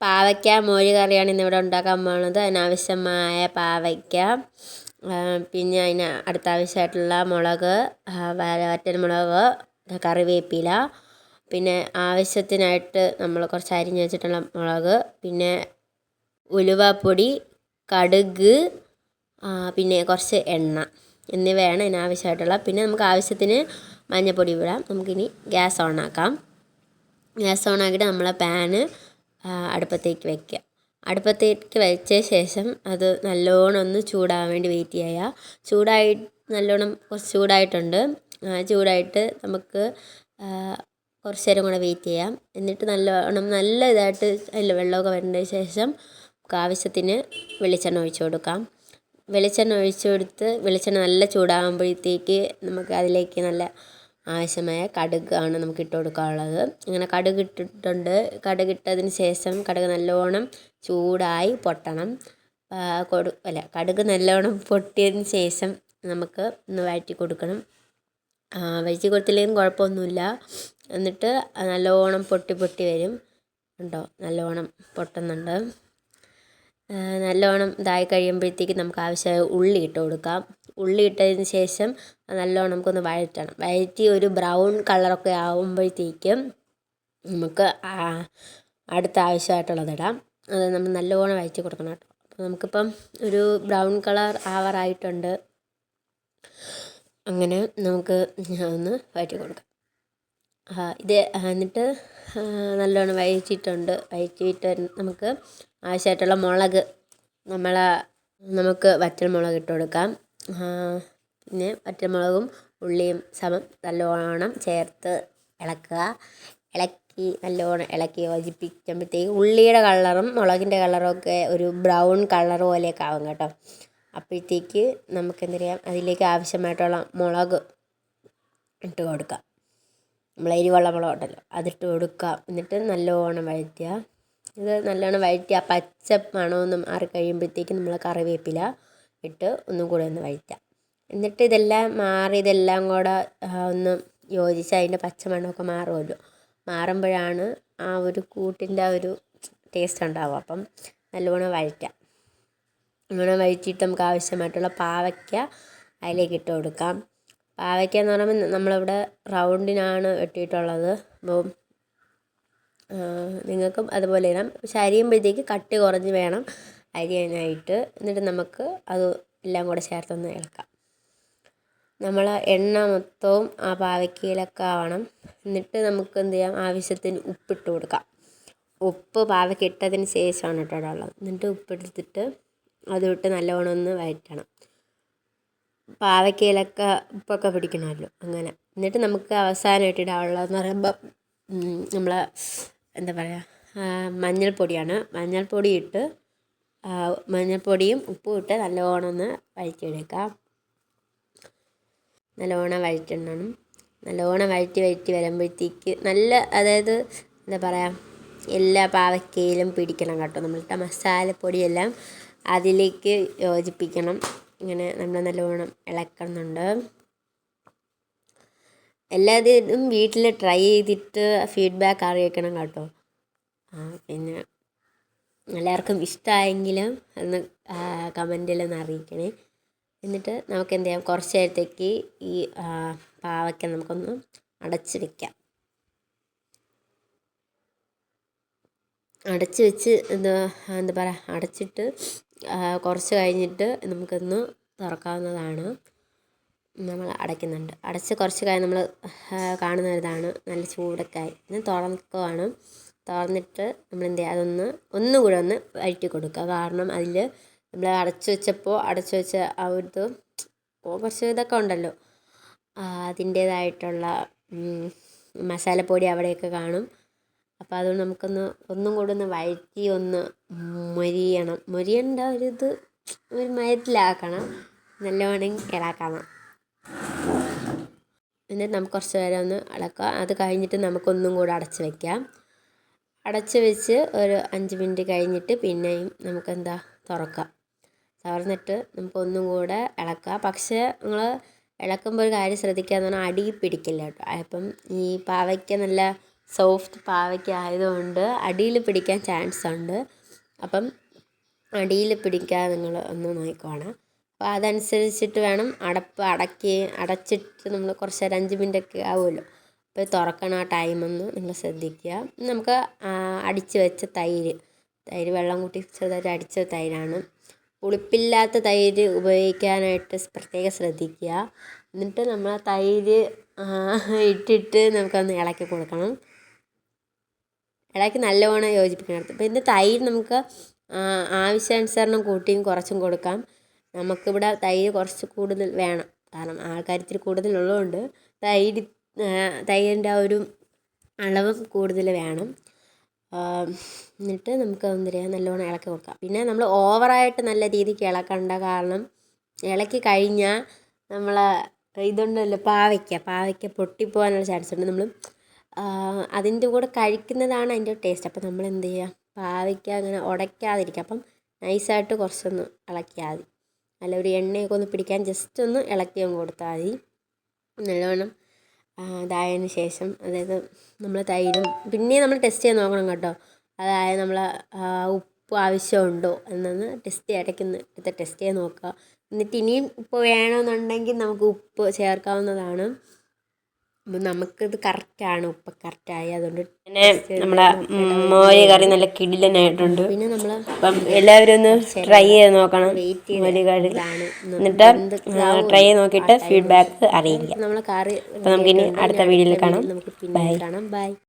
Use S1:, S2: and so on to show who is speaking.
S1: പാവയ്ക്ക മോര് കറിയാണ് ഇന്നിവിടെ ഉണ്ടാക്കാൻ പോകുന്നത് അതിനാവശ്യമായ പാവയ്ക്ക. പിന്നെ അതിന് അടുത്ത ആവശ്യമായിട്ടുള്ള മുളക് കറിവേപ്പില. പിന്നെ ആവശ്യത്തിനായിട്ട് നമ്മൾ കുറച്ച് അരിഞ്ഞ് വെച്ചിട്ടുള്ള മുളക് പിന്നെ ഉലുവപ്പൊടി കടുക് പിന്നെ കുറച്ച് എണ്ണ എന്നിവയാണ് ഇതിനാവശ്യമായിട്ടുള്ള പിന്നെ നമുക്ക് ആവശ്യത്തിന് മഞ്ഞൾപ്പൊടി ഇടാം. നമുക്കിനി ഗ്യാസ് ഓണാക്കാം. ഗ്യാസ് ഓണാക്കിയിട്ട് നമ്മളെ പാന് അടുപ്പത്തേക്ക് വയ്ക്കുക അടുപ്പത്തേക്ക് വെച്ച ശേഷം അത് നല്ലോണം ഒന്ന് ചൂടാകാൻ വേണ്ടി വെയിറ്റ് ചെയ്യുക. ചൂടായി നല്ലോണം കുറച്ച് ചൂടായിട്ടുണ്ട്. ചൂടായിട്ട് നമുക്ക് കുറച്ച് നേരം കൂടെ വെയിറ്റ് ചെയ്യാം. എന്നിട്ട് നല്ലോണം നല്ല ഇതായിട്ട് അതിൽ വെള്ളമൊക്കെ വരേണ്ട ശേഷം നമുക്ക് ആവശ്യത്തിന് വെളിച്ചെണ്ണ ഒഴിച്ചു കൊടുക്കാം. വെളിച്ചെണ്ണ ഒഴിച്ചു കൊടുത്ത് വെളിച്ചെണ്ണ നല്ല ചൂടാകുമ്പോഴത്തേക്ക് നമുക്ക് അതിലേക്ക് നല്ല ആവശ്യമായ കടുകാണ് നമുക്ക് ഇട്ട് കൊടുക്കാനുള്ളത്. അങ്ങനെ കടുക് ഇട്ടിട്ടുണ്ട്. കടുക് ഇട്ടതിന് ശേഷം കടുക് നല്ലോണം ചൂടായി പൊട്ടണം. കൊടു അല്ല കടുക് നല്ലോണം പൊട്ടിയതിന് ശേഷം നമുക്ക് ഒന്ന് വഴറ്റി കൊടുക്കണം. വഴറ്റി കൊടുത്തില്ലെങ്കിലും കുഴപ്പമൊന്നുമില്ല. എന്നിട്ട് നല്ലോണം പൊട്ടി പൊട്ടി വരും. ഉണ്ടോ നല്ലോണം പൊട്ടുന്നുണ്ട്. നല്ലോണം ഇതായി കഴിയുമ്പോഴത്തേക്ക് നമുക്ക് ആവശ്യമായ ഉള്ളി ഇട്ട് കൊടുക്കാം. ഉള്ളി ഇട്ടതിന് ശേഷം നല്ലോണം നമുക്കൊന്ന് വഴറ്റണം. വഴറ്റി ഒരു ബ്രൗൺ കളറൊക്കെ ആകുമ്പോഴത്തേക്കും നമുക്ക് അടുത്ത ആവശ്യമായിട്ടുള്ളത് ഇടാം. അത് നമ്മൾ നല്ലോണം വഴറ്റി കൊടുക്കണം കേട്ടോ. അപ്പോൾ നമുക്കിപ്പം ഒരു ബ്രൗൺ കളർ ആവറായിട്ടുണ്ട്. അങ്ങനെ നമുക്ക് ഒന്ന് വഴറ്റി കൊടുക്കാം. ഇത് എന്നിട്ട് നല്ലോണം വഴറ്റിയിട്ടുണ്ട്. വഴറ്റിയിട്ട് നമുക്ക് ആവശ്യമായിട്ടുള്ള മുളക് നമ്മൾ നമുക്ക് വറ്റൽ മുളക് ഇട്ട് കൊടുക്കാം. പിന്നെ വറ്റൽമുളകും ഉള്ളിയും സമം നല്ലോണം ചേർത്ത് ഇളക്കുക. ഇളക്കി നല്ലോണം ഇളക്കി യോജിപ്പിക്കുമ്പോഴത്തേക്ക് ഉള്ളിയുടെ കളറും മുളകിന്റെ കളറും ഒക്കെ ഒരു ബ്രൗൺ കളർ പോലെയൊക്കെ ആവും കേട്ടോ. അപ്പോഴത്തേക്ക് നമുക്ക് എന്ത് ചെയ്യാം? അതിലേക്ക് ആവശ്യമായിട്ടുള്ള മുളക് ഇട്ട് കൊടുക്കാം നമ്മൾ എരിവുള്ള മുളക് ഉണ്ടല്ലോ അതിട്ട് കൊടുക്കുക. എന്നിട്ട് നല്ലോണം വഴറ്റുക. ഇത് നല്ലോണം വഴറ്റി ആ പച്ച മണമൊന്നും മാറി കഴിയുമ്പോഴത്തേക്ക് നമ്മൾ കറിവേപ്പില ഇട്ട് ഒന്നും കൂടെ ഒന്ന് വഴറ്റാം എന്നിട്ട് ഇതെല്ലാം മാറി ഇതെല്ലാം കൂടെ ഒന്ന് യോജിച്ച് അതിന്റെ പച്ചമണമൊക്കെ മാറുമല്ലോ. മാറുമ്പോഴാണ് ആ ഒരു കൂട്ടിന്റെ ആ ഒരു ടേസ്റ്റ് ഉണ്ടാവുക. അപ്പം നല്ലോണം വഴറ്റാം. അങ്ങനെ വഴറ്റിയിട്ട് നമുക്ക് ആവശ്യമായിട്ടുള്ള പാവയ്ക്ക അതിലേക്ക് ഇട്ട് കൊടുക്കാം. പാവയ്ക്ക എന്ന് പറയുമ്പോൾ നമ്മളിവിടെ റൗണ്ടിനാണ് വെട്ടിയിട്ടുള്ളത്. അപ്പോൾ നിങ്ങൾക്കും അതുപോലെ ഇടാം. പക്ഷെ അരിയുമ്പോഴത്തേക്ക് കട്ടി കുറഞ്ഞ് വേണം. അരിയാനായിട്ട് എന്നിട്ട് നമുക്ക് അത് എല്ലാം കൂടെ ചേർത്തൊന്ന് ഇളക്കാം. നമ്മൾ എണ്ണ മൊത്തവും ആ പാവയ്ക്കയിലൊക്കെ ആവണം. എന്നിട്ട് നമുക്ക് എന്ത് ചെയ്യാം? ആവശ്യത്തിന് ഉപ്പിട്ട് കൊടുക്കാം. ഉപ്പ് പാവയ്ക്ക ഇട്ടതിന് ശേഷമാണ് കേട്ടോ ഉള്ളത് എന്നിട്ട് ഉപ്പെടുത്തിട്ട് അത് വിട്ട് നല്ലവണ്ണം ഒന്ന് വഴറ്റണം പാവയ്ക്കയിലൊക്കെ ഉപ്പൊക്കെ പിടിക്കണമല്ലോ അങ്ങനെ. എന്നിട്ട് നമുക്ക് അവസാനമായിട്ട് ഇടാനുള്ളതെന്ന് പറയുമ്പോൾ നമ്മൾ എന്താ പറയുക മഞ്ഞൾപ്പൊടിയാണ്. മഞ്ഞൾപ്പൊടി ഇട്ട് മഞ്ഞൾപ്പൊടിയും ഉപ്പും ഇട്ട് നല്ലോണം ഒന്ന് വഴറ്റിയെടുക്കാം. നല്ലോണം വഴറ്റണം. നല്ലോണം വഴറ്റി വഴറ്റി വരുമ്പോഴത്തേക്ക് നല്ല അതായത് എന്താ പറയുക എല്ലാ പാവയ്ക്കയിലും പിടിക്കണം കേട്ടോ. നമ്മളിട്ട മസാലപ്പൊടിയെല്ലാം അതിലേക്ക് യോജിപ്പിക്കണം. ഇങ്ങനെ നമ്മൾ നല്ലോണം ഇളക്കുന്നുണ്ട്. എല്ലാത്തിനും വീട്ടിൽ ട്രൈ ചെയ്തിട്ട് ഫീഡ്ബാക്ക് അറിയിക്കണം കേട്ടോ. ആ പിന്നെ എല്ലാവർക്കും ഇഷ്ടമായെങ്കിലും ഒന്ന് കമന്റിൽ ഒന്ന് അറിയിക്കണേ. എന്നിട്ട് നമുക്ക് എന്ത് ചെയ്യാം? കുറച്ച് നേരത്തേക്ക് ഈ പാവയ്ക്ക നമുക്കൊന്ന് അടച്ച് വെക്കാം. അടച്ച് വെച്ച് എന്താ എന്താ പറയുക അടച്ചിട്ട് കുറച്ച് കഴിഞ്ഞിട്ട് നമുക്കൊന്ന് തുറക്കാവുന്നതാണ്. നമ്മൾ അടയ്ക്കുന്നുണ്ട്. അടച്ച് കുറച്ച് കഴിഞ്ഞ് നമ്മൾ കാണുന്ന ഇതാണ് നല്ല ചൂടൊക്കെ ആയി. തുറക്കുവാണ് തുറന്നിട്ട് നമ്മൾ എന്ത് ചെയ്യുക അതൊന്ന് ഒന്നുകൂടെ ഒന്ന് വഴറ്റി കൊടുക്കുക. കാരണം അതിൽ നമ്മൾ അടച്ചു വെച്ചപ്പോൾ അടച്ചു വെച്ച ആ ഒരു കുറച്ച് ഇതൊക്കെ ഉണ്ടല്ലോ. അതിന്റേതായിട്ടുള്ള മസാലപ്പൊടി അവിടെയൊക്കെ കാണും. അപ്പോൾ അതുകൊണ്ട് നമുക്കൊന്ന് ഒന്നും കൂടെ ഒന്ന് വഴറ്റി ഒന്ന് മൊരിയണം. മൊരിയേണ്ട ഒരു ഇത് ഒരു മയത്തിലാക്കണം. നല്ലവണ്ണം ഇളക്കണം എന്നിട്ട് നമുക്ക് കുറച്ച് നേരം ഒന്ന് ഇളക്കാം അത് കഴിഞ്ഞിട്ട് നമുക്കൊന്നും കൂടെ അടച്ച് വെക്കാം. അടച്ച് വെച്ച് ഒരു അഞ്ച് മിനിറ്റ് കഴിഞ്ഞിട്ട് പിന്നെയും നമുക്കെന്താ തുറക്കാം. തുറന്നിട്ട് നമുക്കൊന്നും കൂടെ ഇളക്കാം. പക്ഷേ നിങ്ങൾ ഇളക്കുമ്പോൾ ഒരു കാര്യം ശ്രദ്ധിക്കുക എന്ന് പറഞ്ഞാൽ അടി പിടിക്കില്ല കേട്ടോ. അപ്പം ഈ പാവയ്ക്ക നല്ല സോഫ്റ്റ് പാവയ്ക്ക ആയതുകൊണ്ട് അടിയിൽ പിടിക്കാൻ ചാൻസ് ഉണ്ട്. അപ്പം അടിയിൽ പിടിക്കാതെ നിങ്ങൾ ഒന്ന് നോക്കിക്കോണം. അപ്പോൾ അതനുസരിച്ചിട്ട് വേണം അടപ്പ് അടക്കി അടച്ചിട്ട് നമ്മൾ കുറച്ച് ഒരു അഞ്ച് മിനിറ്റൊക്കെ ആവുമല്ലോ. അപ്പോൾ തുറക്കണ ആ ടൈമൊന്ന് നിങ്ങൾ ശ്രദ്ധിക്കുക. നമുക്ക് അടിച്ച് വെച്ച തൈര് തൈര് വെള്ളം കൂട്ടി ചെറുതായിട്ട് അടിച്ച തൈരാണ്. പുളിപ്പില്ലാത്ത തൈര് ഉപയോഗിക്കാനായിട്ട് പ്രത്യേകം ശ്രദ്ധിക്കുക. എന്നിട്ട് നമ്മൾ ആ തൈര് ഇട്ടിട്ട് നമുക്കൊന്ന് ഇളക്കി കൊടുക്കണം. ഇളക്കി നല്ലവണ്ണം യോജിപ്പിക്കണം. അപ്പോൾ ഇതിന്റെ തൈര് നമുക്ക് ആവശ്യാനുസരണം കൂട്ടിയും കുറച്ചും കൊടുക്കാം. നമുക്കിവിടെ തൈര് കുറച്ച് കൂടുതൽ വേണം. കാരണം ആൾക്കാർ ഇത്തിരി കൂടുതലുള്ളതുകൊണ്ട് തൈര് തൈരിന്റെ ആ ഒരു അളവ് കൂടുതൽ വേണം. എന്നിട്ട് നമുക്ക് എന്താ നല്ലോണം ഇളക്കി കൊടുക്കാം. പിന്നെ നമ്മൾ ഓവറായിട്ട് നല്ല രീതിക്ക് ഇളക്കണ്ട കാരണം ഇളക്കി കഴിഞ്ഞാൽ നമ്മൾ ഇതുണ്ടല്ലോ പാവയ്ക്ക. പാവയ്ക്ക പൊട്ടിപ്പോകാനുള്ള ചാൻസ് ഉണ്ട്. നമ്മൾ അതിന്റെ കൂടെ കഴിക്കുന്നതാണ് അതിന്റെ ടേസ്റ്റ് അപ്പം നമ്മൾ എന്ത് ചെയ്യുക? പാവയ്ക്ക അങ്ങനെ ഉടയ്ക്കാതിരിക്കുക. അപ്പം നൈസായിട്ട് കുറച്ചൊന്ന് ഇളക്കിയാൽ മതി. നല്ല ഒരു എണ്ണയൊക്കെ ഒന്ന് പിടിക്കാൻ ജസ്റ്റ് ഒന്ന് ഇളക്കി അങ്ങ് കൊടുത്താൽ മതി. നല്ലവണ്ണം ആ, ഇതായതിന് ശേഷം അതായത് നമ്മൾ തൈരും പിന്നെയും നമ്മൾ ടെസ്റ്റ് ചെയ്ത് നോക്കണം കേട്ടോ. അതായത് നമ്മൾ ഉപ്പ് ആവശ്യമുണ്ടോ എന്നൊന്ന് ടെസ്റ്റ് ഇടയ്ക്കൊന്ന് എടുത്ത് ടെസ്റ്റ് ചെയ്ത് നോക്കുക. എന്നിട്ട് ഇനിയും ഉപ്പ് വേണമെന്നുണ്ടെങ്കിൽ നമുക്ക് ഉപ്പ് ചേർക്കാവുന്നതാണ്. നമുക്കിത് കറക്റ്റാണ് ഉപ്പ് കറക്റ്റായി അതുകൊണ്ട്
S2: പിന്നെ നമ്മളെ മോര് കറി നല്ല കിടിലനായിട്ടുണ്ട്
S1: പിന്നെ നമ്മൾ
S2: അപ്പം എല്ലാവരും ഒന്ന് ട്രൈ ചെയ്ത് നോക്കണം. മോര് കറി. എന്നിട്ട് ട്രൈ ചെയ്ത് നോക്കിയിട്ട് ഫീഡ്ബാക്ക് അറിയിക്കുക.
S1: നമ്മളെ കറി
S2: അപ്പം നമുക്കിനി അടുത്ത വീഡിയോയിൽ കാണാം.
S1: നമുക്ക് പിന്നെ കാണാം. ബൈ